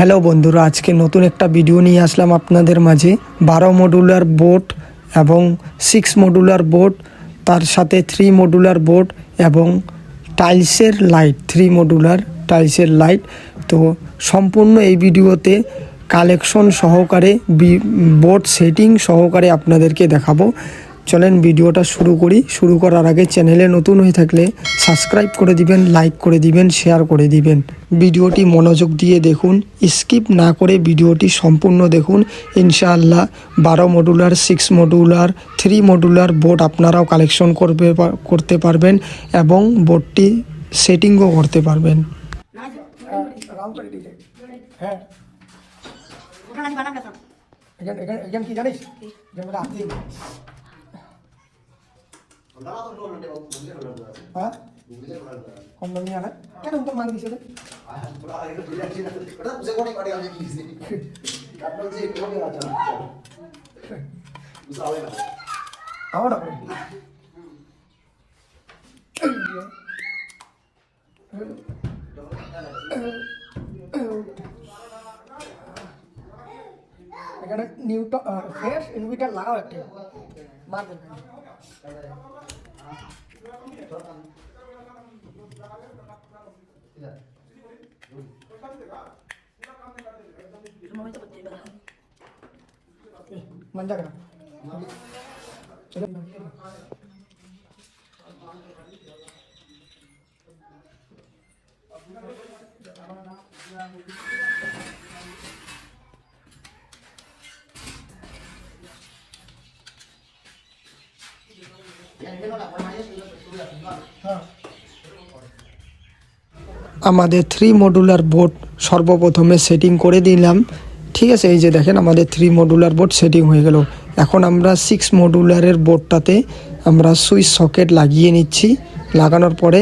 Hello বন্ধুরা, আজকে নতুন একটা ভিডিও নিয়ে আসলাম আপনাদের মাঝে। বারো মডুলার বোট এবং সিক্স মডুলার বোট তার সাথে থ্রি মডুলার বোট এবং টাইলসের লাইট থ্রি মডুলার টাইলসের লাইট তো সম্পূর্ণ এই ভিডিওতে কালেকশন সহকারে বোট সেটিং সহকারে আপনাদেরকে দেখাবো। চলেন ভিডিওটা শুরু করি। শুরু করার আগে চ্যানেলে নতুন হয়ে থাকলে সাবস্ক্রাইব করে দিবেন লাইক করে দিবেন শেয়ার করে দিবেন। ভিডিওটি মনোযোগ দিয়ে দেখুন স্কিপ না করে ভিডিওটি সম্পূর্ণ দেখুন। ইনশাআল্লাহ বারো modular six modular three modular board আপনারাও কালেকশন করবে করতে পারবেন এবং বোর্ডটি সেটিংও করতে পারবেন। হ্যাঁ এখানে কি জানিস? যেমন আপনি হ্যাঁ কম দামি আনা কেন তো মান দিছে রে আমার এখানে নিউটন ফ্রেশ ইনভিটার লাগাও একটা মার দেন মমিতা করতে হবে আমাদের থ্রি মডুলার বোর্ড সর্বপ্রথমে সেটিং করে দিলাম। ঠিক আছে, এই যে দেখেন আমাদের থ্রি মডুলার বোর্ড সেটিং হয়ে গেল। এখন আমরা সিক্স মডুলারের বোর্ডটাতে আমরা সুইচ সকেট লাগিয়ে নিচ্ছি। লাগানোর পরে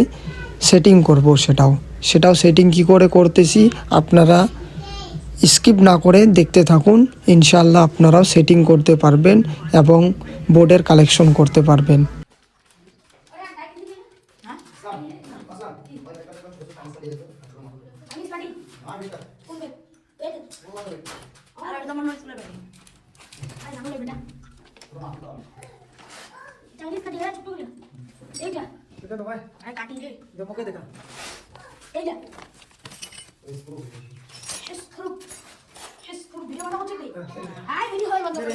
সেটিং করব সেটাও। সেটাও সেটিং কি করে করতেছি, আপনারা স্কিপ না করে দেখতে থাকুন। ইনশাল্লাহ আপনারাও সেটিং করতে পারবেন এবং বোর্ডের কালেকশন করতে পারবেন আমি স্টাডি কোন বে এই তো আর একটা মনে হচ্ছে বে আই না বলে বেটা চাইনিজ কাটি গেল ছোট গেল এইটা আই কাটি রে দেখা এইটা শেষ করুক শেষ করুক ভিডিও বানাবো ঠিক আই ভিডিও হয় বন্ধ করে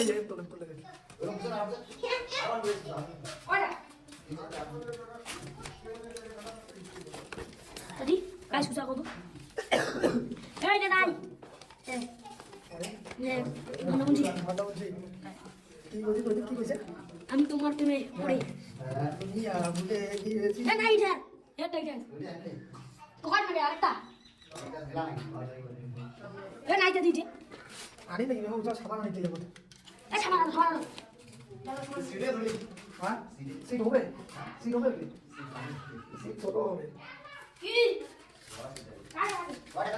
ওটা Ini nai. Eh, নে, বন্ধ করছি। আমি তোমার প্রেমে পড়ে না না এটা এটা এটা কখন মানে আরেকটা এ না এটা দিতে আনি নাকি বাবু যা সাবান আনিতে যাব এ ছাড়া ছাড়া হ্যাঁ সিট হবে সিট হবে সিট ছোট হবে কি আরে আরে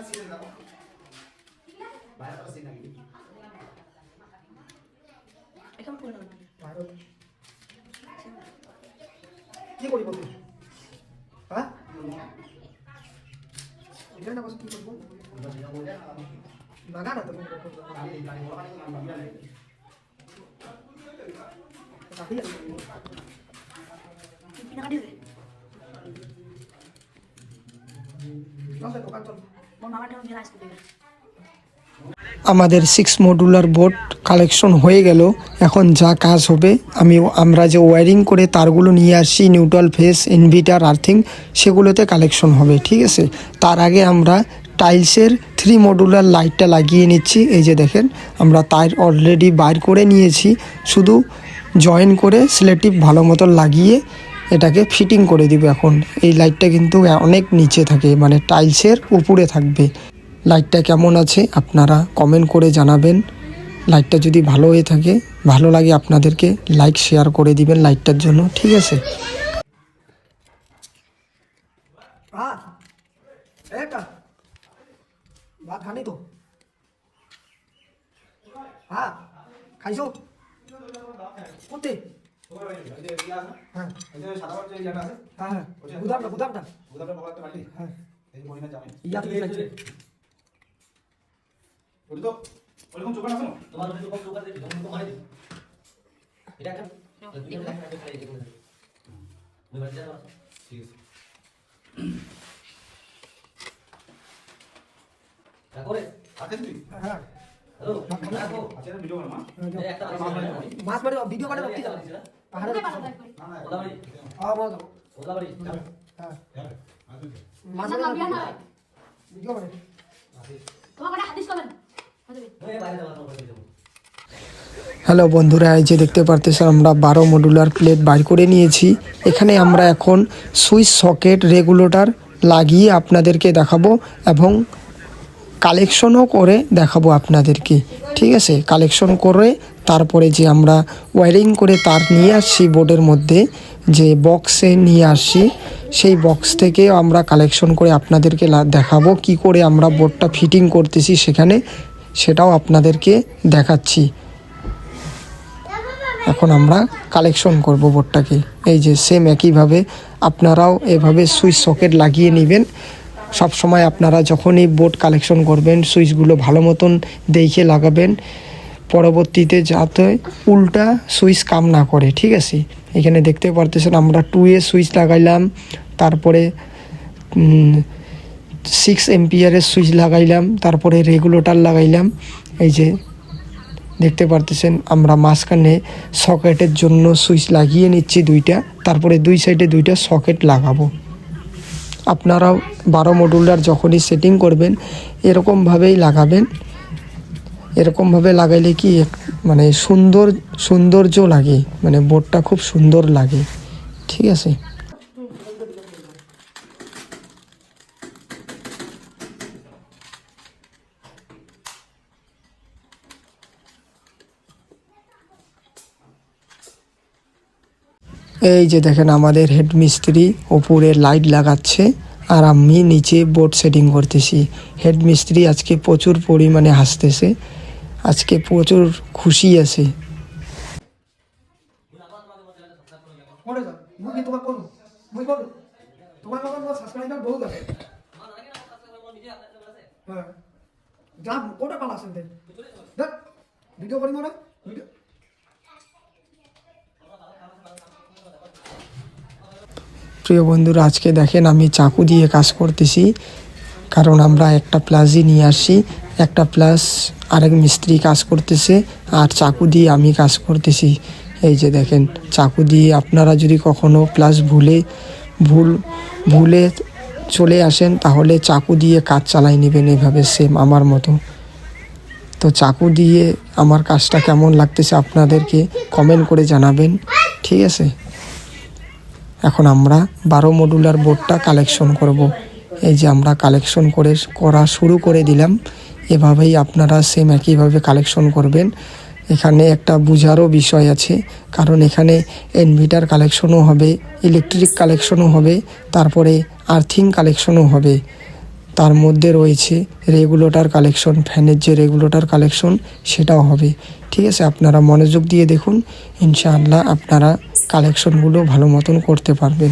এখন কোন না ভারত কি করিব তুই হ্যাঁ এটা না বস কি করব লাগা না তুমি কাটি পিনা কাটি দে চল দোকান চল মোর মামাটা গেলা আসতে দে আমাদের সিক্স মডুলার বোর্ড কালেকশন হয়ে গেল। এখন যা কাজ হবে, আমি আমরা যে ওয়্যারিং করে তারগুলো নিয়ে আসছি নিউট্রাল ফেস ইনভিটার আর্থিং সেগুলোতে কালেকশন হবে, ঠিক আছে? তার আগে আমরা টাইলসের থ্রি মডুলার লাইটটা লাগিয়ে নিচ্ছি, এই যে দেখেন, আমরা তার অলরেডি বাইর করে নিয়েছি, শুধু জয়েন করে সিলেটিভ ভালো মতো লাগিয়ে এটাকে ফিটিং করে দিব এখন। এই লাইটটা কিন্তু অনেক নিচে থাকে মানে টাইলসের উপরে থাকবে। লাইটটা কেমন আছে আপনারা কমেন্ট করে জানাবেন। লাইটটা যদি ভালো হয়ে থাকে ভালো লাগে আপনাদেরকে লাইক শেয়ার করে দিবেন লাইটটার জন্য ঠিক আছে? ভাত? খানি তো। হ্যাঁ খাইছো? কোথে হ্যাঁ। ওটা তো ওরকম চোখ আছে না তোমার যদি কম লোক তুমি তো মানে এটা একটা দুইটা লাইন আছে দেখুন তুমি বাড়ি যাও। ঠিক আছে। তারপরে আছে তুই? হ্যাঁ। এই একটা মাছ মারি ভিডিও করে কি যাবে পাহাড়ে ওকে পারো না না ওলা বাড়ি। আবার হ্যাঁ হ্যাঁ মাছ না বিয়া না ভিডিও করে তোমার হাদিস করবেন হ্যালো বন্ধুরা, এই যে দেখতে পারতেছেন, আমরা বারো মডুলার প্লেট বাইর করে নিয়েছি। এখানে আমরা এখন সুইচ সকেট রেগুলেটর লাগিয়ে আপনাদেরকে দেখাবো এবং কালেকশনও করে দেখাবো আপনাদেরকে। ঠিক আছে? কালেকশন করে তারপরে যে আমরা ওয়ারিং করে তার নিয়ে আসছি বোর্ডের মধ্যে, যে বক্সে নিয়ে আসছি, সেই বক্স থেকে আমরা কালেকশন করে আপনাদেরকে দেখাবো কি করে আমরা বোর্ডটা ফিটিং করতেছি সেখানে। সেটাও আপনাদেরকে দেখাচ্ছি। এখন আমরা কালেকশন করব বোর্ডটাকে। এই যে সেম একইভাবে আপনারাও এভাবে সুইচ সকেট লাগিয়ে নেবেন। সব সময় আপনারা যখনই বোর্ড কালেকশন করবেন, সুইচগুলো ভালো মতন দেখে লাগাবেন। পরবর্তীতে যাতে উল্টা সুইচ কাম না করে, ঠিক আছে? এখানে দেখতে পারতেছেন আমরা টু এ সুইচ লাগাইলাম। তারপরে সিক্স এমপিয়ারের সুইচ লাগাইলাম, তারপরে রেগুলেটর লাগাইলাম। এই যে দেখতে পারতেছেন, আমরা মাঝখানে সকেটের জন্য সুইচ লাগিয়ে নিচ্ছি দুইটা, তারপরে দুই সাইডে দুইটা সকেট লাগাবো। আপনারাও বারো মডুলার যখনই সেটিং করবেন, এরকমভাবেই লাগাবেন। এরকমভাবে লাগাইলে কি মানে সুন্দর, সৌন্দর্য লাগে মানে বোর্ডটা খুব সুন্দর লাগে। ঠিক আছে? এই যে দেখেন আমাদের হেড মিস্ত্রি ওপরে লাইট লাগাচ্ছে আর আমি নিচে বোর্ড সেটিং করতেছি। হেড মিস্ত্রি আজকে প্রচুর পরিমাণে হাসতেছে। আজকে প্রচুর খুশি আছে। করে। যাও মুই কি তোমার করব মুই করব তোমার মতন আমার সাবস্ক্রাইবার বহুত আছে হ্যাঁ যা কোটা পালা আসেন দেখ দেখ ভিডিও করি মনে ভিডিও প্রিয় বন্ধুরা, আজকে দেখেন আমি চাকু দিয়ে কাজ করতেছি। কারণ আমরা একটা প্লাসই নিয়ে আসি একটা প্লাস আরেক মিস্ত্রি কাজ করতেছে আর চাকু দিয়ে আমি কাজ করতেছি। এই যে দেখেন, চাকু দিয়ে আপনারা যদি কখনো প্লাস ভুলে, ভুল, ভুলে চলে আসেন, তাহলে চাকু দিয়ে কাজ চালাই নেবেন এভাবে সেম আমার মতো। তো চাকু দিয়ে আমার কাজটা কেমন লাগতেছে আপনাদেরকে কমেন্ট করে জানাবেন, ঠিক আছে? এখন আমরা বারো মডুলার বোর্ডটা কালেকশন করব। এই যে আমরা কালেকশন করে করা শুরু করে দিলাম। এভাবেই আপনারা সেম একইভাবে কালেকশন করবেন। এখানে একটা বুঝারও বিষয় আছে, কারণ এখানে ইনভিটার কালেকশনও হবে ইলেকট্রিক কালেকশনও হবে, তারপরে আর্থিং কালেকশনও হবে। তার মধ্যে রয়েছে রেগুলেটর কালেকশন ফ্যানের যে রেগুলেটর কালেকশন সেটাও হবে। ঠিক আছে, আপনারা মনোযোগ দিয়ে দেখুন। ইনশাআল্লাহ আপনারা কালেকশনগুলো ভালো মতন করতে পারবেন।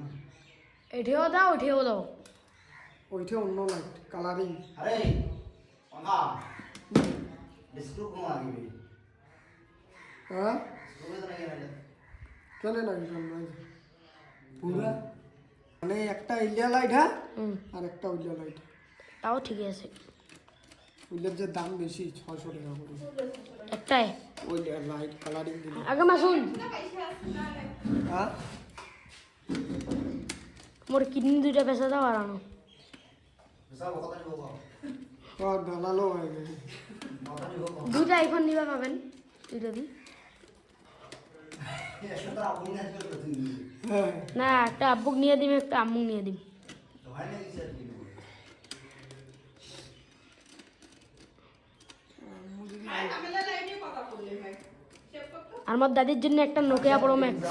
এঠেও দাও ওঠেও দাও। ওইটা অন্য লাইট কালারিং আরে অঙ্কা ডিসক্রু কোন লাগবে হ্যাঁ? কেন না পুরা মানে একটা ইলিয়া লাইট হ্যাঁ? আর একটা উইলিয়া লাইট তাও ঠিকই আছে। উইলিয়ার যে দাম বেশি ছশো টাকা করে। একটাই? উইলিয়া লাইট কালারিং আগে মা শুন হ্যাঁ? মোর কিডনি দুইটা পেশা দাও আর আনো। দুইটা আইফোন নিবা পাবেন দুইটা দি। না একটা আব্বুক নিয়ে দিম একটা আম্মুক নিয়ে দিম। আমার দাদির জন্য একটা নোকিয়া প্রো ম্যাক্স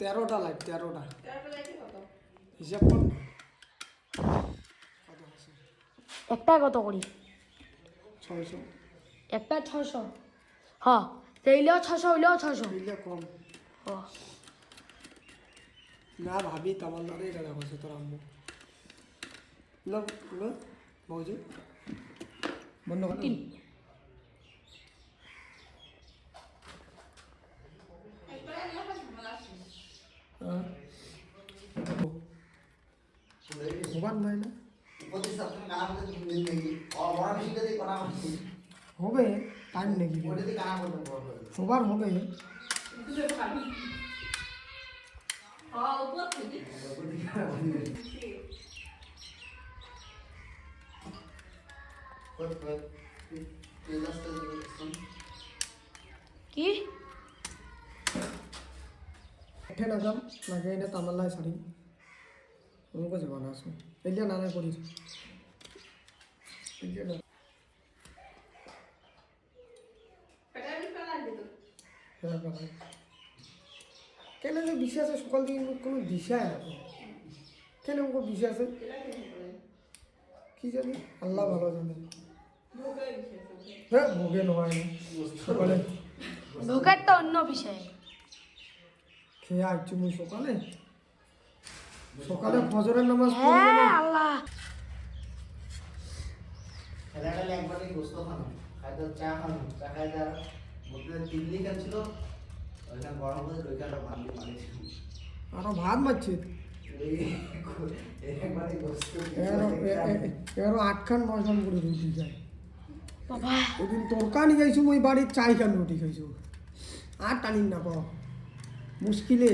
তেরোটা লাইট তেরোটা। হিসাব কর? একটা কত করি? ছয়শো। একটা ছশো হ সেইলেও ছশো হইলেও ছশো কম। হ। না ভাবি তামান্নারে এটা দেখো তোর আম্মু। বৌজি বন্ধ কর তিন হ্যাঁ হবার নাই না প্রতিষ্ঠা তুমি কানা করতে তুমি দিন নাকি আর বড় বেশি করে কানা করতে হবে টাইম নাকি ওটা দিয়ে কানা করতে বড় করে সবার হবে। কি? উঠে না যাম লাগে এটা তামাল্লাই সারি অমুক যাবা এতিয়া নানা কৰি এতিয়া না হ্যাঁ, বাবা। কেন যে আছে সকাল থেকে কোনো দিশাই না কেন বিষয় আছে কি জানি আল্লাহ ভালো জানে হ্যাঁ ভোগে নহয় না সকালে ঢোকারটা অন্য বিষয় খেয়ে আসছি মুই সকালে সকালে ফজরের নামাজ হ্যাঁ আল্লাহ খেলাটা একবারই গোস্ত খানো খাইতে চা খানো চা খাইতে তিন লিখান ছিল ওইখানে গরম করে ওইখানটা ভাত মারিয়েছিল আরও ভাত মারছে একবারই গোস্ত এগারো এ- এ- এগারো আটখান নয়খান করে রুটি যায় বাবা। তরকারি খাইছো মই বাড়ির চাইখান রুটি খাইছো? আর টানি না পাও মুশকিলে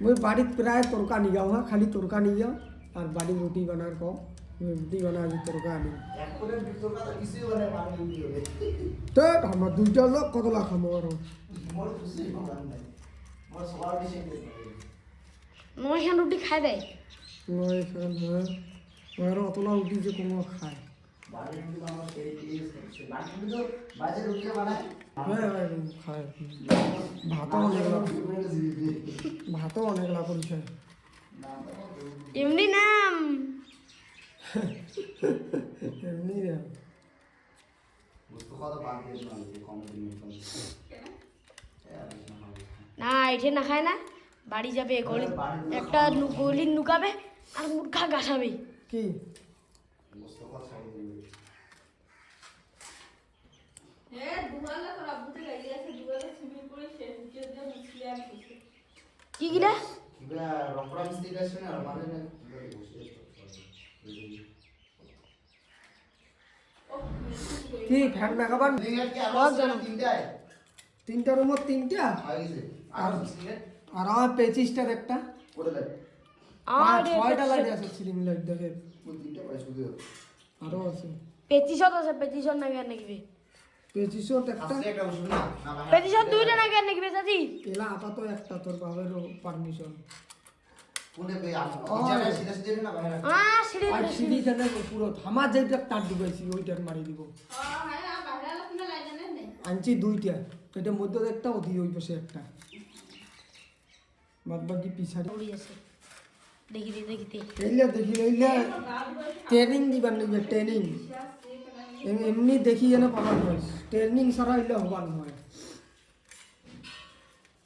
মই বাড়িত প্রায় তরকা নিগাও হ্যাঁ খালি তরকা নিগাও আর বাড়ি রুটি বানার কও। আমার দুইটা লোক কতলা খামো আরও? মোর খুশি আমার নয়খান রুটি খাই দেয় নয়খান হ্যাঁ। মই অতলা রুটি যে কোনো খায়। হ্যাঁ হ্যাঁ ভাতও অনেকলা করে খায় এমনি নাম। এমনি না এঠে না খায় না বাড়ি যাবে গলি একটা গলির নুকাবে আর মুখা গাছাবে কি? কি কিনা কিবা রপড়া মিস্ত্রি আসছে না মানে কি ফ্যান লাগাবার তিনটায় তিনটা আর আর আমার পেচিসটার একটা। আর ছয়টা লাইট আছে সিলিং লাইট দেখে আছে। পেতিশত আছে নাকি আর নাকিবে? পেচিসত একটা। না না দুইটা নাকি আর নাকিবে চাচি? এলা আপাতত একটা তোর বাবার পারমিশন কোনে বে কিচেনে সিধা সিধা না বাইরে আহ সিঁড়ি আর সিঁড়ি খেলে পুরো থামা যেটা তার ডুবাইছি ওইটার মারি দিব। আনছি দুইটা এটার মধ্যে একটা ওদি ওই পাশে একটা। বাদ বাকি পিছাড়ি। উড়ি আছে। দেখি দে দেখি এইলা দেখি এইলা ট্রেনিং দিবার লাগবে ট্রেনিং। এমনি দেখি যেন পাবার নয় ট্রেনিং ছাড়া এলে হবার নয়।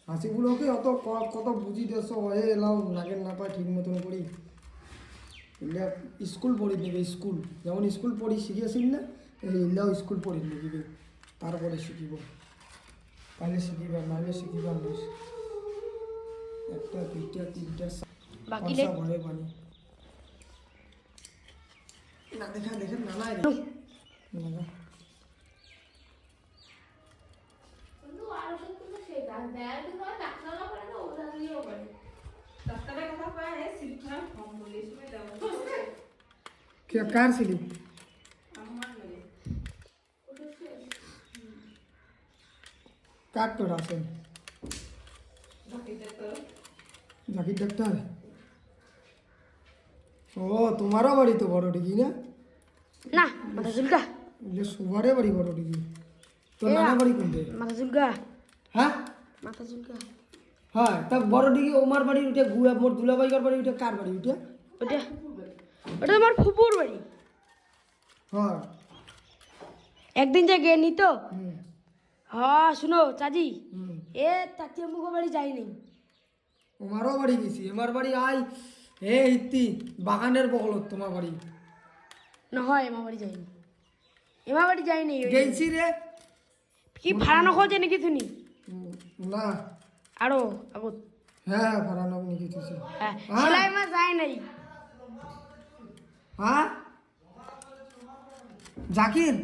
হাসিগুলোকে অত কত বুঝি দেশ হয়ে এলাও লাগে না পায় ঠিক মতন করি। স্কুল পড়ি নেবে স্কুল। যেমন স্কুল পড়ি শিখিয়েছিল না এগুলাও স্কুল পড়ি নেবে তারপরে শিখিব। তাহলে শিখিবার নাহলে শিখিবার নয় একটা দুইটা তিনটা বাকি ঘরে বানি। না দেখা দেখেন না না রে না, না। কে কার ছিলি কার তোর আছেন জাকির ডাক্তার ও তোমারও বাড়ি তো বড় ডিগি না না মাথা চুলকা সবারে বাড়ি বড় ডিগি তোর নানা বাড়ি কোনতে মাথা চুলকা হ্যাঁ মাথা চুলকা হ্যাঁ তা বড় ডিগি ওমার বাড়ি উঠে গুয়া মোর দুলাবাইকার বাড়ি উঠে কার বাড়ি উঠে? ওটা ওটা তোমার ফুপুর বাড়ি। হ্যাঁ। একদিন যে গেনি তো? হুম। হ্যাঁ শুনো চাচি। এ তাতিয়া মুখ বাড়ি যাইনি ওমারও বাড়ি গেছি আমার বাড়ি আই হে ইতি বাগানের বগলত তোমার বাড়ি। না হয় এমা বাড়ি যাইনি এমা বাড়ি যাইনি গেছি রে। কি ভাড়ানো খোঁজে নাকি তুমি? না। আরও আগত হ্যাঁ হ্যাঁ ভাড়ানো নিয়ে গেছি হ্যাঁ। সেলাই মা যায় নাই। হ্যাঁ জাকির!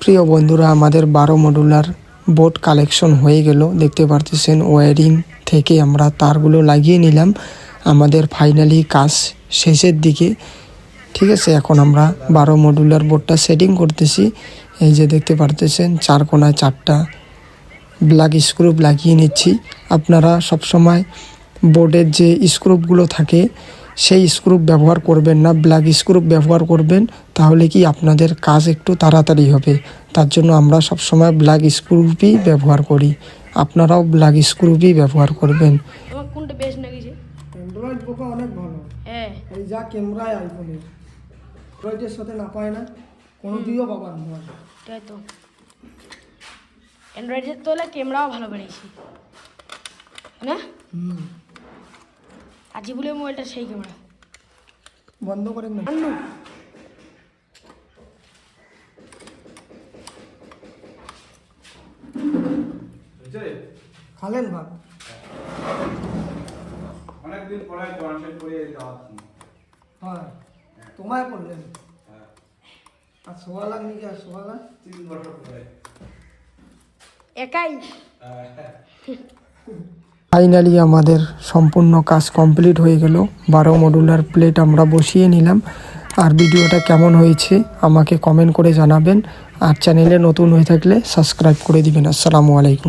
প্রিয় বন্ধুরা আমাদের বারো মডুলার বোট কালেকশন হয়ে গেল। দেখতে পারতেছেন ওয়ারিং থেকে আমরা তারগুলো লাগিয়ে নিলাম। আমাদের ফাইনালি কাজ শেষের দিকে। ঠিক আছে এখন আমরা বারো মডুলার বোর্ডটা সেটিং করতেছি। এই যে দেখতে পারতেছেন চার কোনায় চারটা ব্ল্যাক স্ক্রুপ লাগিয়ে নিচ্ছি। আপনারা সবসময় বোর্ডের যে স্ক্রুপগুলো থাকে সেই স্ক্রুপ ব্যবহার করবেন না। ব্ল্যাক স্ক্রুপ ব্যবহার করবেন তাহলে কি আপনাদের কাজ একটু তাড়াতাড়ি হবে। তার জন্য আমরা সবসময় ব্ল্যাক স্ক্রুপই ব্যবহার করি। আপনারাও ব্ল্যাক স্ক্রুপই ব্যবহার করবেন। কোনটা বেশ অনেক ভালো। হ্যাঁ। এই যা ক্যামেরায় আইফোনের অ্যান্ড্রয়েডের সাথে না পায় না কোনো দিও বাবার নয়। তাই তো। অ্যান্ড্রয়েডের তো হলে ক্যামেরাও ভালো বেরিয়েছে না? হুম। আজি বলে মোবাইলটা সেই ক্যামেরা বন্ধ করেন না আন্নু খালেন ভাত। অনেকদিন পরে কনসেন্ট করে যাওয়া হ্যাঁ। তোমায় করলেন আর সোয়া লাখ নাকি আর সোয়া লাখ তিন বছর একাই? ফাইনালি আমাদের সম্পূর্ণ কাজ কমপ্লিট হয়ে গেল। বারো মডুলার প্লেট আমরা বসিয়ে নিলাম। আর ভিডিওটা কেমন হয়েছে আমাকে কমেন্ট করে জানাবেন। আর চ্যানেলে নতুন হয়ে থাকলে সাবস্ক্রাইব করে দিবেন। আসসালামু আলাইকুম।